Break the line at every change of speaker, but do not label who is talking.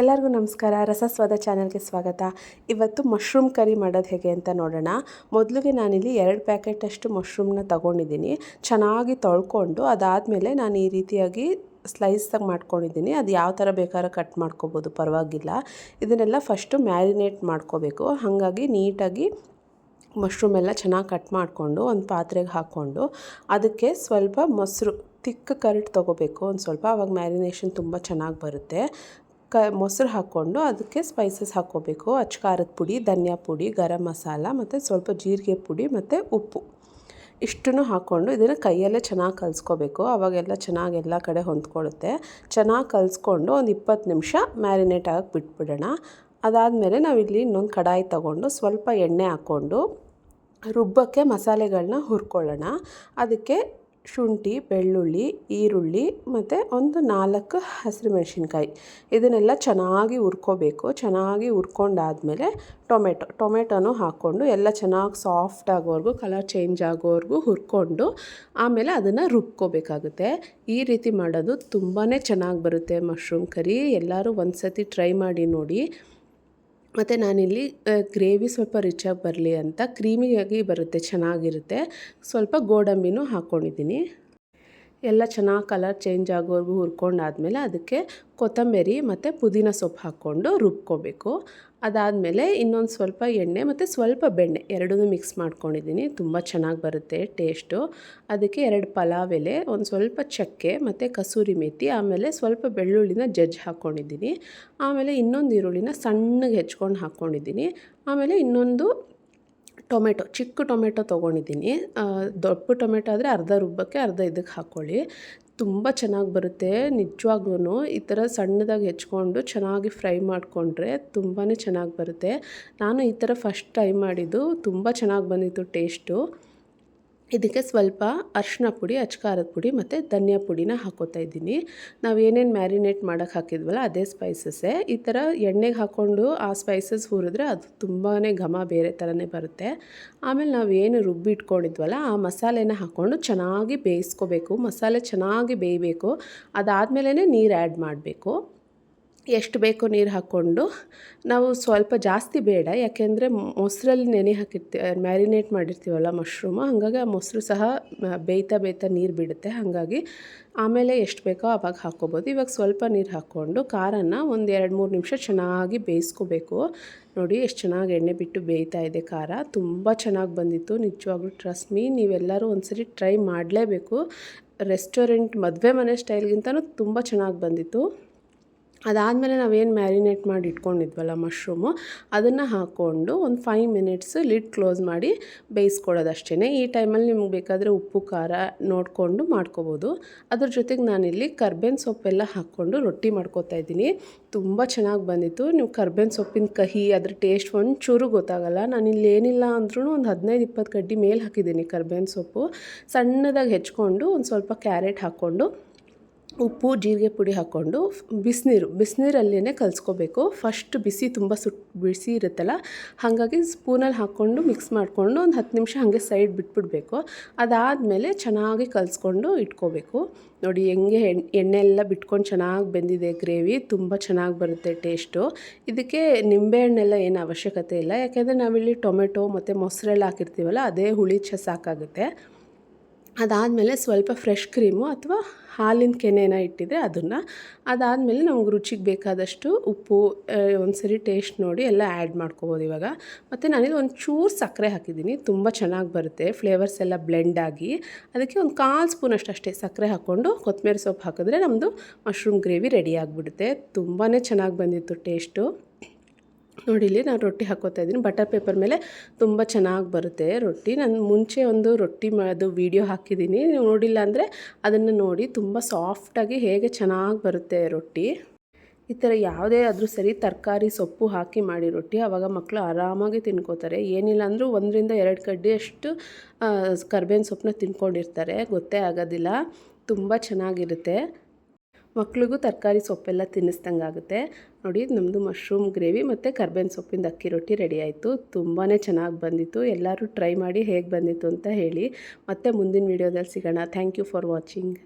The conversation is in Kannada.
ಎಲ್ಲರಿಗೂ ನಮಸ್ಕಾರ. ರಸಸ್ವಾದ ಚಾನಲ್ಗೆ ಸ್ವಾಗತ. ಇವತ್ತು ಮಶ್ರೂಮ್ ಕರಿ ಮಾಡೋದು ಹೇಗೆ ಅಂತ ನೋಡೋಣ. ಮೊದಲಿಗೆ ನಾನಿಲ್ಲಿ ಎರಡು ಪ್ಯಾಕೆಟಷ್ಟು ಮಶ್ರೂಮ್ನ ತೊಗೊಂಡಿದ್ದೀನಿ. ಚೆನ್ನಾಗಿ ತೊಳ್ಕೊಂಡು ಅದಾದಮೇಲೆ ನಾನು ಈ ರೀತಿಯಾಗಿ ಸ್ಲೈಸಾಗಿ ಮಾಡ್ಕೊಂಡಿದ್ದೀನಿ. ಅದು ಯಾವ ಥರ ಬೇಕಾದ್ರೂ ಕಟ್ ಮಾಡ್ಕೋಬೋದು, ಪರವಾಗಿಲ್ಲ. ಇದನ್ನೆಲ್ಲ ಫಸ್ಟು ಮ್ಯಾರಿನೇಟ್ ಮಾಡ್ಕೋಬೇಕು. ಹಾಗಾಗಿ ನೀಟಾಗಿ ಮಶ್ರೂಮ್ ಎಲ್ಲ ಚೆನ್ನಾಗಿ ಕಟ್ ಮಾಡಿಕೊಂಡು ಒಂದು ಪಾತ್ರೆಗೆ ಹಾಕ್ಕೊಂಡು ಅದಕ್ಕೆ ಸ್ವಲ್ಪ ಮೊಸರು, ತಿಕ್ಕ ಕರಟ್ ತೊಗೋಬೇಕು ಒಂದು ಸ್ವಲ್ಪ. ಆವಾಗ ಮ್ಯಾರಿನೇಷನ್ ತುಂಬ ಚೆನ್ನಾಗಿ ಬರುತ್ತೆ. ಕ, ಮೊಸರು ಹಾಕ್ಕೊಂಡು ಅದಕ್ಕೆ ಸ್ಪೈಸಸ್ ಹಾಕ್ಕೋಬೇಕು. ಅಚ್ಕಾರದ ಪುಡಿ, ಧನಿಯಾ ಪುಡಿ, ಗರಂ ಮಸಾಲ ಮತ್ತು ಸ್ವಲ್ಪ ಜೀರಿಗೆ ಪುಡಿ ಮತ್ತು ಉಪ್ಪು. ಇಷ್ಟನ್ನು ಹಾಕ್ಕೊಂಡು ಇದನ್ನು ಕೈಯಲ್ಲೇ ಚೆನ್ನಾಗಿ ಕಲಿಸ್ಕೋಬೇಕು. ಅವಾಗೆಲ್ಲ ಚೆನ್ನಾಗಿ ಎಲ್ಲ ಕಡೆ ಹೊಂದ್ಕೊಳ್ಳುತ್ತೆ. ಚೆನ್ನಾಗಿ ಕಲಿಸ್ಕೊಂಡು ಒಂದು ಇಪ್ಪತ್ತು ನಿಮಿಷ ಮ್ಯಾರಿನೇಟ್ ಆಗಕ್ಕೆ ಬಿಟ್ಬಿಡೋಣ. ಅದಾದಮೇಲೆ ನಾವಿಲ್ಲಿ ಇನ್ನೊಂದು ಕಡಾಯಿ ತಗೊಂಡು ಸ್ವಲ್ಪ ಎಣ್ಣೆ ಹಾಕ್ಕೊಂಡು ರುಬ್ಬಕ್ಕೆ ಮಸಾಲೆಗಳನ್ನ ಹುರ್ಕೊಳ್ಳೋಣ. ಅದಕ್ಕೆ ಶುಂಠಿ, ಬೆಳ್ಳುಳ್ಳಿ, ಈರುಳ್ಳಿ ಮತ್ತು ಒಂದು ನಾಲ್ಕು ಹಸಿರು ಮೆಣಸಿನ್ಕಾಯಿ. ಇದನ್ನೆಲ್ಲ ಚೆನ್ನಾಗಿ ಹುರ್ಕೋಬೇಕು. ಚೆನ್ನಾಗಿ ಹುರ್ಕೊಂಡಾದಮೇಲೆ ಟೊಮೆಟೊ, ಟೊಮೆಟೊನೂ ಹಾಕ್ಕೊಂಡು ಎಲ್ಲ ಚೆನ್ನಾಗಿ ಸಾಫ್ಟ್ ಆಗೋವರೆಗೂ ಕಲರ್ ಚೇಂಜ್ ಆಗೋವರೆಗೂ ಹುರ್ಕೊಂಡು ಆಮೇಲೆ ಅದನ್ನು ರುಬ್ಕೋಬೇಕಾಗುತ್ತೆ. ಈ ರೀತಿ ಮಾಡೋದು ತುಂಬಾ ಚೆನ್ನಾಗಿ ಬರುತ್ತೆ. ಮಶ್ರೂಮ್ ಕರಿ ಎಲ್ಲರೂ ಒಂದು ಸತಿ ಟ್ರೈ ಮಾಡಿ ನೋಡಿ. ಮತ್ತು ನಾನಿಲ್ಲಿ ಗ್ರೇವಿ ಸ್ವಲ್ಪ ರಿಚಾಗಿ ಬರಲಿ ಅಂತ ಕ್ರೀಮಿಯಾಗಿ ಬರುತ್ತೆ ಚೆನ್ನಾಗಿರುತ್ತೆ. ಸ್ವಲ್ಪ ಗೋಡಂಬಿನೂ ಹಾಕ್ಕೊಂಡಿದ್ದೀನಿ ಎಲ್ಲ ಚೆನ್ನಾಗಿ ಕಲರ್ ಚೇಂಜ್ ಆಗೋವರೆಗೂ ಹುರ್ಕೊಂಡಾದ್ಮೇಲೆ ಅದಕ್ಕೆ ಕೊತ್ತಂಬರಿ ಮತ್ತು ಪುದೀನ ಸೊಪ್ಪು ಹಾಕ್ಕೊಂಡು ರುಬ್ಕೋಬೇಕು. ಅದಾದಮೇಲೆ ಇನ್ನೊಂದು ಸ್ವಲ್ಪ ಎಣ್ಣೆ ಮತ್ತು ಸ್ವಲ್ಪ ಬೆಣ್ಣೆ ಎರಡೂ ಮಿಕ್ಸ್ ಮಾಡ್ಕೊಂಡಿದ್ದೀನಿ. ತುಂಬ ಚೆನ್ನಾಗಿ ಬರುತ್ತೆ ಟೇಸ್ಟು ಅದಕ್ಕೆ ಎರಡು ಪಲಾವ್ ಎಲೆ, ಒಂದು ಸ್ವಲ್ಪ ಚಕ್ಕೆ ಮತ್ತು ಕಸೂರಿ ಮೇಥಿ ಆಮೇಲೆ ಸ್ವಲ್ಪ ಬೆಳ್ಳುಳ್ಳಿನ ಜಜ್ಜಿ ಹಾಕ್ಕೊಂಡಿದ್ದೀನಿ ಆಮೇಲೆ ಇನ್ನೊಂದು ಈರುಳ್ಳಿನ ಸಣ್ಣಗೆ ಹೆಚ್ಕೊಂಡು ಹಾಕ್ಕೊಂಡಿದ್ದೀನಿ ಆಮೇಲೆ ಇನ್ನೊಂದು ಟೊಮೆಟೊ, ಚಿಕ್ಕ ಟೊಮೆಟೊ ತೊಗೊಂಡಿದ್ದೀನಿ. ದೊಡ್ಡ ಟೊಮೆಟೊ ಆದರೆ ಅರ್ಧ ರುಬ್ಬಕ್ಕೆ ಅರ್ಧ ಇದಕ್ಕೆ ಹಾಕ್ಕೊಳ್ಳಿ ತುಂಬ ಚೆನ್ನಾಗಿ ಬರುತ್ತೆ ನಿಜವಾಗ್ಲೂ ಈ ಥರ ಸಣ್ಣದಾಗಿ ಹೆಚ್ಕೊಂಡು ಚೆನ್ನಾಗಿ ಫ್ರೈ ಮಾಡಿಕೊಂಡ್ರೆ ತುಂಬಾ ಚೆನ್ನಾಗಿ ಬರುತ್ತೆ. ನಾನು ಈ ಥರ ಫಸ್ಟ್ ಟ್ರೈ ಮಾಡಿದ್ದು, ತುಂಬ ಚೆನ್ನಾಗಿ ಬಂದಿತ್ತು ಟೇಸ್ಟು. ಇದಕ್ಕೆ ಸ್ವಲ್ಪ ಅರಿಶಿನ ಪುಡಿ, ಅಚ್ಕಾರದ ಪುಡಿ ಮತ್ತು ಧನಿಯಾ ಪುಡಿನ ಹಾಕೋತಾ ಇದ್ದೀನಿ. ನಾವು ಏನೇನು ಮ್ಯಾರಿನೇಟ್ ಮಾಡೋಕ್ಕೆ ಹಾಕಿದ್ವಲ್ಲ ಅದೇ ಸ್ಪೈಸಸ್ಸೇ ಈ ಥರ ಎಣ್ಣೆಗೆ ಹಾಕ್ಕೊಂಡು ಆ ಸ್ಪೈಸಸ್ ಹುರಿದ್ರೆ ಅದು ತುಂಬಾ ಘಮ ಬೇರೆ ಥರನೇ ಬರುತ್ತೆ. ಆಮೇಲೆ ನಾವು ಏನು ರುಬ್ಬಿ ಇಟ್ಕೊಂಡಿದ್ವಲ್ಲ ಆ ಮಸಾಲೆನ ಹಾಕ್ಕೊಂಡು ಚೆನ್ನಾಗಿ ಬೇಯಿಸ್ಕೋಬೇಕು, ಮಸಾಲೆ ಚೆನ್ನಾಗಿ ಬೇಯಬೇಕು. ಅದಾದಮೇಲೆ ನೀರು ಆ್ಯಡ್ ಮಾಡಬೇಕು. ಎಷ್ಟು ಬೇಕೋ ನೀರು ಹಾಕ್ಕೊಂಡು ನಾವು ಸ್ವಲ್ಪ ಜಾಸ್ತಿ ಬೇಡ, ಯಾಕೆಂದರೆ ಮೊಸರಲ್ಲಿ ನೆನೆ ಹಾಕಿರ್ತೀವಿ ಮ್ಯಾರಿನೇಟ್ ಮಾಡಿರ್ತೀವಲ್ಲ ಮಶ್ರೂಮು, ಹಾಗಾಗಿ ಆ ಮೊಸರು ಸಹ ಬೇಯ್ತಾ ಬೇಯ್ತಾ ನೀರು ಬಿಡುತ್ತೆ. ಹಾಗಾಗಿ ಆಮೇಲೆ ಎಷ್ಟು ಬೇಕೋ ಆವಾಗ ಹಾಕ್ಕೋಬೋದು. ಇವಾಗ ಸ್ವಲ್ಪ ನೀರು ಹಾಕ್ಕೊಂಡು ಖಾರನ ಒಂದು ಎರಡು ಮೂರು ನಿಮಿಷ ಚೆನ್ನಾಗಿ ಬೇಯಿಸ್ಕೋಬೇಕು. ನೋಡಿ, ಎಷ್ಟು ಚೆನ್ನಾಗಿ ಎಣ್ಣೆ ಬಿಟ್ಟು ಬೇಯ್ತಾ ಇದೆ ಖಾರ. ತುಂಬ ಚೆನ್ನಾಗಿ ಬಂದಿತ್ತು. ನಿಜವಾಗ್ಲೂ ಟ್ರಸ್ಟ್ ಮೀ, ನೀವೆಲ್ಲರೂ ಒಂದ್ಸರಿ ಟ್ರೈ ಮಾಡಲೇಬೇಕು. ರೆಸ್ಟೋರೆಂಟ್ ಮದುವೆ ಮನೆ ಸ್ಟೈಲ್ಗಿಂತನೂ ತುಂಬ ಚೆನ್ನಾಗಿ ಬಂದಿತ್ತು. ಅದಾದಮೇಲೆ ನಾವೇನು ಮ್ಯಾರಿನೇಟ್ ಮಾಡಿ ಇಟ್ಕೊಂಡಿದ್ವಲ್ಲ ಮಶ್ರೂಮು, ಅದನ್ನು ಹಾಕ್ಕೊಂಡು ಒಂದು ಫೈವ್ ಮಿನಿಟ್ಸ್ ಲಿಡ್ ಕ್ಲೋಸ್ ಮಾಡಿ ಬೇಯಿಸ್ಕೊಳ್ಳೋದು ಅಷ್ಟೇ ಈ ಟೈಮಲ್ಲಿ ನಿಮ್ಗೆ ಬೇಕಾದರೆ ಉಪ್ಪು, ಖಾರ ನೋಡಿಕೊಂಡು ಮಾಡ್ಕೋಬೋದು. ಅದ್ರ ಜೊತೆಗೆ ನಾನಿಲ್ಲಿ ಕರ್ಬೇನ್ ಸೊಪ್ಪೆಲ್ಲ ಹಾಕ್ಕೊಂಡು ರೊಟ್ಟಿ ಮಾಡ್ಕೋತಾ ಇದ್ದೀನಿ. ತುಂಬ ಚೆನ್ನಾಗಿ ಬಂದಿತ್ತು. ನೀವು ಕರ್ಬೇನ್ ಸೊಪ್ಪಿನ ಕಹಿ, ಅದ್ರ ಟೇಸ್ಟ್ ಒಂಚೂರು ಗೊತ್ತಾಗಲ್ಲ. ನಾನು ಇಲ್ಲಿ ಏನಿಲ್ಲ ಅಂದ್ರೂ ಒಂದು ಹದಿನೈದು, ಇಪ್ಪತ್ತು ಕಡ್ಡಿ ಮೇಲೆ ಹಾಕಿದ್ದೀನಿ ಕರ್ಬೇನ್ ಸೊಪ್ಪು. ಸಣ್ಣದಾಗಿ ಹೆಚ್ಕೊಂಡು ಒಂದು ಸ್ವಲ್ಪ ಕ್ಯಾರೆಟ್ ಹಾಕ್ಕೊಂಡು ಉಪ್ಪು, ಜೀರಿಗೆ ಪುಡಿ ಹಾಕ್ಕೊಂಡು ಬಿಸಿನೀರು ಬಿಸಿನೀರಲ್ಲೇ ಕಲಿಸ್ಕೋಬೇಕು. ಫಸ್ಟ್ ಬಿಸಿ ತುಂಬ ಸುಟ್, ಬಿಸಿ ಇರುತ್ತಲ್ಲ, ಹಾಗಾಗಿ ಸ್ಪೂನಲ್ಲಿ ಹಾಕ್ಕೊಂಡು ಮಿಕ್ಸ್ ಮಾಡಿಕೊಂಡು ಒಂದು ಹತ್ತು ನಿಮಿಷ ಹಾಗೆ ಸೈಡ್ ಬಿಟ್ಬಿಡಬೇಕು. ಅದಾದಮೇಲೆ ಚೆನ್ನಾಗಿ ಕಲಿಸ್ಕೊಂಡು ಇಟ್ಕೋಬೇಕು. ನೋಡಿ ಹೆಂಗೆ ಎಣ್ಣೆ ಎಲ್ಲ ಬಿಟ್ಕೊಂಡು ಚೆನ್ನಾಗಿ ಬೆಂದಿದೆ ಗ್ರೇವಿ, ತುಂಬ ಚೆನ್ನಾಗಿ ಬರುತ್ತೆ ಟೇಸ್ಟು. ಇದಕ್ಕೆ ನಿಂಬೆಹಣ್ಣೆಲ್ಲ ಏನು ಅವಶ್ಯಕತೆ ಇಲ್ಲ. ಯಾಕೆಂದರೆ ನಾವಿಲ್ಲಿ ಟೊಮೆಟೊ ಮತ್ತು ಮೊಸರೆಲ್ಲ ಹಾಕಿರ್ತೀವಲ್ಲ, ಅದೇ ಹುಳಿ ಚ ಸಾಕಾಗುತ್ತೆ. ಅದಾದಮೇಲೆ ಸ್ವಲ್ಪ ಫ್ರೆಶ್ ಕ್ರೀಮು ಅಥವಾ ಹಾಲಿನ ಕೆನೆನ ಇಟ್ಟಿದ್ರೆ ಅದನ್ನು. ಅದಾದಮೇಲೆ ನಮ್ಗೆ ರುಚಿಗೆ ಬೇಕಾದಷ್ಟು ಉಪ್ಪು ಒಂದು ಸರಿ ಟೇಸ್ಟ್ ನೋಡಿ ಎಲ್ಲ ಆ್ಯಡ್ ಮಾಡ್ಕೋಬೋದು ಇವಾಗ. ಮತ್ತು ನಾನಿಲ್ಲಿ ಒಂದು ಚೂರು ಸಕ್ಕರೆ ಹಾಕಿದ್ದೀನಿ. ತುಂಬ ಚೆನ್ನಾಗಿ ಬರುತ್ತೆ. ಫ್ಲೇವರ್ಸ್ ಎಲ್ಲ ಬ್ಲೆಂಡ್ ಆಗಿ. ಅದಕ್ಕೆ ಒಂದು ಕಾಲು ಸ್ಪೂನ್ ಅಷ್ಟು ಅಷ್ಟೇ ಸಕ್ಕರೆ ಹಾಕ್ಕೊಂಡು ಕೊತ್ತಂಬರಿ ಸೊಪ್ಪು ಹಾಕಿದ್ರೆ ನಮ್ಮದು ಮಶ್ರೂಮ್ ಗ್ರೇವಿ ರೆಡಿ ಆಗಿಬಿಡುತ್ತೆ. ತುಂಬಾ ಚೆನ್ನಾಗಿ ಬಂದಿತ್ತು ಟೇಸ್ಟು ನೋಡಿ ಇಲ್ಲಿ ನಾನು ರೊಟ್ಟಿ ಹಾಕೋತಾ ಇದ್ದೀನಿ. ಬಟರ್ ಪೇಪರ್ ಮೇಲೆ ತುಂಬ ಚೆನ್ನಾಗಿ ಬರುತ್ತೆ ರೊಟ್ಟಿ. ನಾನು ಮುಂಚೆ ಒಂದು ರೊಟ್ಟಿ ಅದು ವೀಡಿಯೋ ಹಾಕಿದ್ದೀನಿ. ನೀವು ನೋಡಿಲ್ಲ ಅಂದರೆ ಅದನ್ನು ನೋಡಿ. ತುಂಬ ಸಾಫ್ಟಾಗಿ ಹೇಗೆ ಚೆನ್ನಾಗಿ ಬರುತ್ತೆ ರೊಟ್ಟಿ. ಈ ಥರ ಯಾವುದೇ ಆದರೂ ಸರಿ ತರಕಾರಿ, ಸೊಪ್ಪು ಹಾಕಿ ಮಾಡಿ ರೊಟ್ಟಿ. ಆವಾಗ ಮಕ್ಕಳು ಆರಾಮಾಗಿ ತಿನ್ಕೋತಾರೆ. ಏನಿಲ್ಲ ಅಂದರೂ ಒಂದರಿಂದ ಎರಡು ಕಡ್ಡಿ ಅಷ್ಟು ಕರ್ಬೇವಿನ ಸೊಪ್ಪನ್ನ ತಿನ್ಕೊಂಡಿರ್ತಾರೆ. ಗೊತ್ತೇ ಆಗೋದಿಲ್ಲ. ತುಂಬ ಚೆನ್ನಾಗಿರುತ್ತೆ. ಮಕ್ಳಿಗೂ ತರಕಾರಿ ಸೊಪ್ಪೆಲ್ಲ ತಿನ್ನಿಸ್ದಂಗೆ ಆಗುತ್ತೆ. ನೋಡಿ ನಮ್ಮದು ಮಶ್ರೂಮ್ ಗ್ರೇವಿ ಮತ್ತು ಕರ್ಬೇವಿನ ಸೊಪ್ಪಿಂದ ಅಕ್ಕಿ ರೊಟ್ಟಿ ರೆಡಿ ಆಯಿತು. ತುಂಬಾ ಚೆನ್ನಾಗಿ ಬಂದಿತ್ತು. ಎಲ್ಲರೂ ಟ್ರೈ ಮಾಡಿ ಹೇಗೆ ಬಂದಿತ್ತು ಅಂತ ಹೇಳಿ. ಮತ್ತೆ ಮುಂದಿನ ವೀಡಿಯೋದಲ್ಲಿ ಸಿಗೋಣ. Thank you for watching